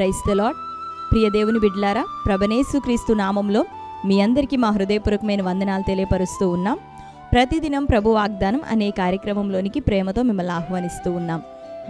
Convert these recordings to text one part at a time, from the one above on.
Price the lord ప్రియ దేవుని బిడ్లారా ప్రభనేసు క్రీస్తు నామంలో మీ అందరికీ మా హృదయపూర్వకమైన వందనాలు తెలియపరుస్తూ ఉన్నాం. ప్రతిదినం ప్రభు వాగ్దానం అనే కార్యక్రమంలోనికి ప్రేమతో మిమ్మల్ని ఆహ్వానిస్తూ ఉన్నాం.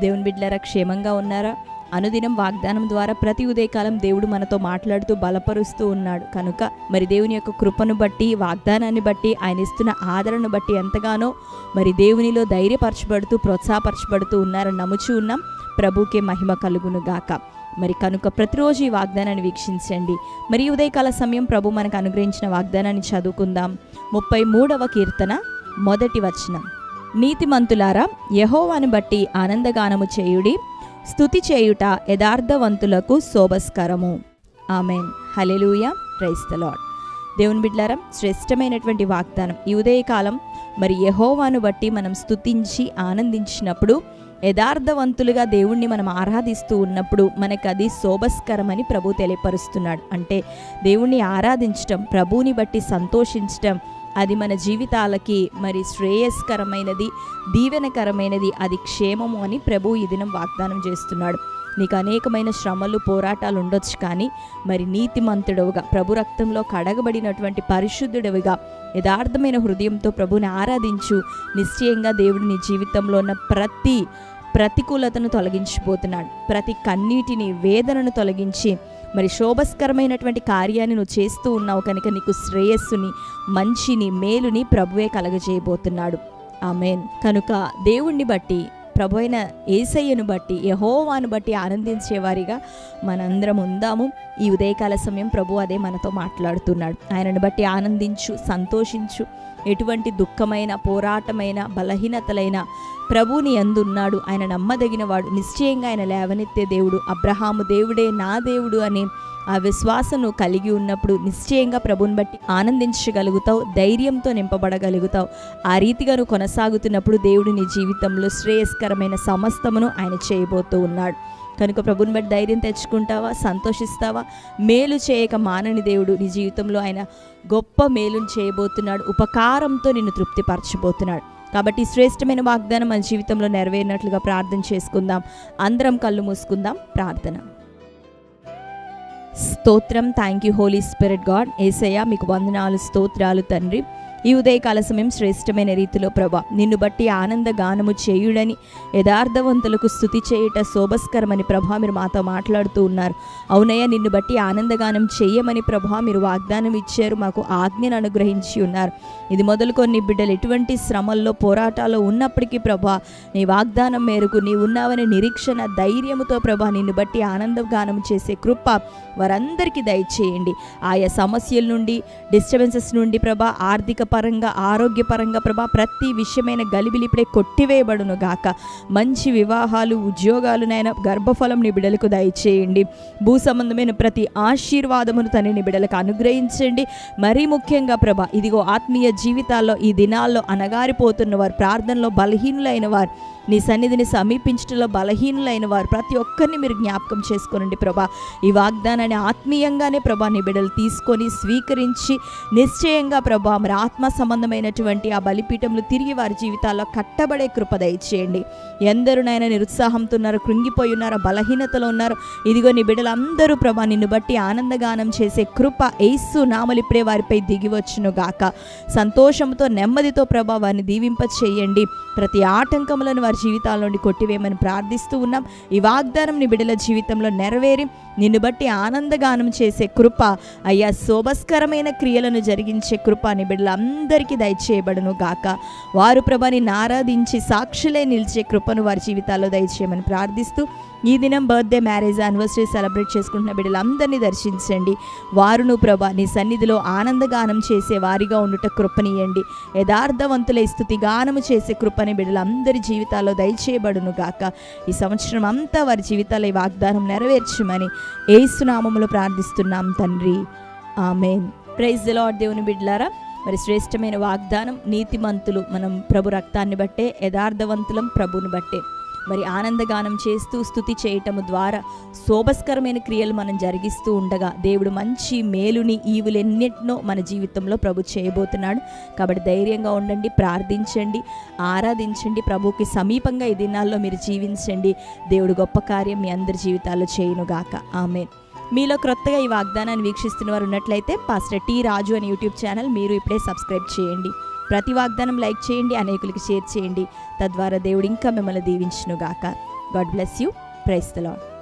దేవుని బిడ్లారా క్షేమంగా ఉన్నారా? అనుదినం వాగ్దానం ద్వారా ప్రతి ఉదయకాలం దేవుడు మనతో మాట్లాడుతూ బలపరుస్తూ ఉన్నాడు. కనుక మరి దేవుని యొక్క కృపను బట్టి వాగ్దానాన్ని బట్టి ఆయన ఇస్తున్న ఆదరణను బట్టి ఎంతగానో మరి దేవునిలో ధైర్యపరచబడుతూ ప్రోత్సాహపరచబడుతూ ఉన్నారని నమ్ముచూ ఉన్నాం. ప్రభుకే మహిమ కలుగును గాక మరి కనుక ప్రతిరోజు ఈ వాగ్దానాన్ని వీక్షించండి. మరి ఉదయకాల సమయం ప్రభు మనకు అనుగ్రహించిన వాగ్దానాన్ని చదువుకుందాం. ముప్పై మూడవ కీర్తన మొదటి వచనం. నీతిమంతులారా యహోవాను బట్టి ఆనందగానము చేయుడి స్థుతి చేయుట యథార్థవంతులకు శోభస్కరము. ఆమెన్. హలెలూయ ప్రైస్ లాడ్ దేవుని బిడ్లారం శ్రేష్టమైనటువంటి వాగ్దానం. ఈ ఉదయకాలం మరి యహోవాను బట్టి మనం స్థుతించి ఆనందించినప్పుడు యథార్థవంతులుగా దేవుణ్ణి మనం ఆరాధిస్తూ ఉన్నప్పుడు మనకు అది శోభస్కరమని ప్రభు తెలియపరుస్తున్నాడు. అంటే దేవుణ్ణి ఆరాధించటం ప్రభువుని బట్టి సంతోషించటం అది మన జీవితాలకి మరి శ్రేయస్కరమైనది దీవెనకరమైనది అది క్షేమము అని ప్రభు ఈ దినం వాగ్దానం చేస్తున్నాడు. నీకు అనేకమైన శ్రమలు పోరాటాలు ఉండొచ్చు కానీ మరి నీతిమంతుడవుగా ప్రభు రక్తంలో కడగబడినటువంటి పరిశుద్ధుడవిగా యథార్థమైన హృదయంతో ప్రభుని ఆరాధించు. నిశ్చయంగా దేవుడు నీ జీవితంలో ఉన్న ప్రతి ప్రతికూలతను తొలగించిపోతున్నాడు. ప్రతి కన్నీటిని వేదనను తొలగించి మరి శోభస్కరమైనటువంటి కార్యాన్ని నువ్వు చేస్తూ ఉన్నావు కనుక నీకు శ్రేయస్సుని మంచిని మేలుని ప్రభువే కలగజేయబోతున్నాడు. ఆమెన్. కనుక దేవుణ్ణి బట్టి ప్రభు అయిన ఏసయ్యను బట్టి యహోవాను బట్టి ఆనందించేవారిగా మనందరం ఉందాము. ఈ ఉదయకాల సమయం ప్రభు అదే మనతో మాట్లాడుతున్నాడు. ఆయనను బట్టి ఆనందించు సంతోషించు. ఎటువంటి దుఃఖమైన పోరాటమైన బలహీనతలైన ప్రభుని అందున్నాడు. ఆయన నమ్మదగిన వాడు నిశ్చయంగా ఆయన లేవనెత్తే దేవుడు. అబ్రహాము దేవుడే నా దేవుడు అని ఆ విశ్వాసను కలిగి ఉన్నప్పుడు నిశ్చయంగా ప్రభుని బట్టి ఆనందించగలుగుతావు ధైర్యంతో నింపబడగలుగుతావు. ఆ రీతిగా నువ్వు కొనసాగుతున్నప్పుడు దేవుడు నీ జీవితంలో శ్రేయస్కరమైన సమస్తమును ఆయన చేయబోతూ ఉన్నాడు. కనుక ప్రభుని బట్టి ధైర్యం తెచ్చుకుంటావా? సంతోషిస్తావా? మేలు చేయక మానని దేవుడు నీ జీవితంలో ఆయన గొప్ప మేలును చేయబోతున్నాడు. ఉపకారంతో నిన్ను తృప్తిపరచబోతున్నాడు. కాబట్టి శ్రేష్టమైన వాగ్దానం మన జీవితంలో నెరవేరినట్లుగా ప్రార్థన చేసుకుందాం. అందరం కళ్ళు మూసుకుందాం. ప్రార్థన. స్తోత్రం. Thank you Holy Spirit God Yesayya మీకు వందనాలు స్తోత్రాలు తండ్రి. ఈ ఉదయకాల సమయం శ్రేష్టమైన రీతిలో ప్రభా నిన్ను బట్టి ఆనంద గానము చేయుడని యథార్థవంతులకు స్థుతి చేయుట శోభస్కరమని ప్రభా మీరు మాతో మాట్లాడుతూ ఉన్నారు. అవునయ్య నిన్ను బట్టి ఆనందగానం చేయమని ప్రభా మీరు వాగ్దానం ఇచ్చారు మాకు ఆజ్ఞను అనుగ్రహించి ఉన్నారు. ఇది మొదలుకొని బిడ్డలు ఎటువంటి శ్రమల్లో పోరాటాల్లో ఉన్నప్పటికీ ప్రభా నీ వాగ్దానం మేరకు నీ ఉన్నావని నిరీక్షణ ధైర్యముతో ప్రభా నిన్ను బట్టి ఆనందగానం చేసే కృప వారందరికీ దయచేయండి. ఆయా సమస్యల నుండి డిస్టర్బెన్సెస్ నుండి ప్రభా ఆర్థిక పరంగా ఆరోగ్యపరంగా ప్రభా ప్రతి విషయమైన గలిబిలి ఇప్పుడే కొట్టివేయబడును గాక. మంచి వివాహాలు ఉద్యోగాలునైనా గర్భఫలం నీ దయచేయండి. భూ సంబంధమైన ప్రతి ఆశీర్వాదమును తన నీ అనుగ్రహించండి. మరీ ముఖ్యంగా ప్రభా ఇదిగో ఆత్మీయ జీవితాల్లో ఈ దినాల్లో అనగారిపోతున్న వారు ప్రార్థనలో బలహీనులైన వారు నీ సన్నిధిని సమీపించడంలో బలహీనులైన వారు ప్రతి ఒక్కరిని మీరు జ్ఞాపకం చేసుకోనండి ప్రభా. ఈ వాగ్దానాన్ని ఆత్మీయంగానే ప్రభా నీ బిడ్డలు తీసుకొని స్వీకరించి నిశ్చయంగా ప్రభా మరి ఆత్మ సంబంధమైనటువంటి ఆ బలిపీఠములు తిరిగి వారి జీవితాల్లో కట్టబడే కృప దయచేయండి. ఎందరునైనా నిరుత్సాహంతో ఉన్నారు కృంగిపోయి ఉన్నారు బలహీనతలో ఉన్నారు. ఇదిగో నీ బిడ్డలందరూ ప్రభా నిన్ను బట్టి ఆనందగానం చేసే కృప ఏసు నామలు ఇప్పుడే వారిపై దిగి వచ్చును గాక. సంతోషంతో నెమ్మదితో ప్రభా వారిని దీవింప చేయండి ప్రతి ఆటంకములను వారి జీవితాల నుండి కొట్టివేయమని ప్రార్థిస్తూ ఉన్నాం. ఈ వాగ్దానం నీ బిడ్డల జీవితంలో నెరవేరి నిన్ను బట్టి ఆనందగానం చేసే కృప అయ్యా శోభస్కరమైన క్రియలను జరిగించే కృప నీ బిడ్డలందరికీ దయచేయబడును గాక. వారు ప్రభాని ఆరాధించి సాక్షులే నిలిచే కృపను వారి జీవితాల్లో దయచేయమని ప్రార్థిస్తూ ఈ దినం బర్త్డే మ్యారేజ్ యానివర్సరీ సెలబ్రేట్ చేసుకుంటున్న బిడ్డలందరినీ దర్శించండి. వారును ప్రభా నీ సన్నిధిలో ఆనందగానం చేసే వారిగా ఉండుట కృపనియండి. యథార్థవంతులై స్థుతి గానము చేసే కృపని బిడ్డలందరి జీవితాల్లో దయచేయబడును గాక. ఈ సంవత్సరం అంతా వారి జీవితాల్లో ఈ వాగ్దానం నెరవేర్చమని ఏసునామములో ప్రార్థిస్తున్నాం తండ్రి. ఆమెన్. ప్రైజ్ ద లార్డ్ దేవుని బిడ్లారా మరి శ్రేష్టమైన వాగ్దానం నీతిమంతులు మనం ప్రభు రక్తాన్ని బట్టే యథార్థవంతులం ప్రభుని బట్టే. మరి ఆనందగానం చేస్తూ స్థుతి చేయటము ద్వారా శోభస్కరమైన క్రియలు మనం జరిగిస్తూ ఉండగా దేవుడు మంచి మేలుని ఈవులెన్నిటినో మన జీవితంలో ప్రభు చేయబోతున్నాడు. కాబట్టి ధైర్యంగా ఉండండి ప్రార్థించండి ఆరాధించండి ప్రభుకి సమీపంగా ఈ దినాల్లో మీరు జీవించండి. దేవుడు గొప్ప కార్యం మీ అందరి జీవితాల్లో చేయనుగాక. ఆమె మీలో క్రొత్తగా ఈ వాగ్దానాన్ని వీక్షిస్తున్న వారు ఉన్నట్లయితే పాస్టర్ టీ రాజు అని యూట్యూబ్ ఛానల్ మీరు ఇప్పుడే సబ్స్క్రైబ్ చేయండి. ప్రతి వాగ్దానం లైక్ చేయండి అనేకులకి షేర్ చేయండి. తద్వారా దేవుడు ఇంకా మిమ్మల్ని దీవించునుగాక. God bless you. Praise the Lord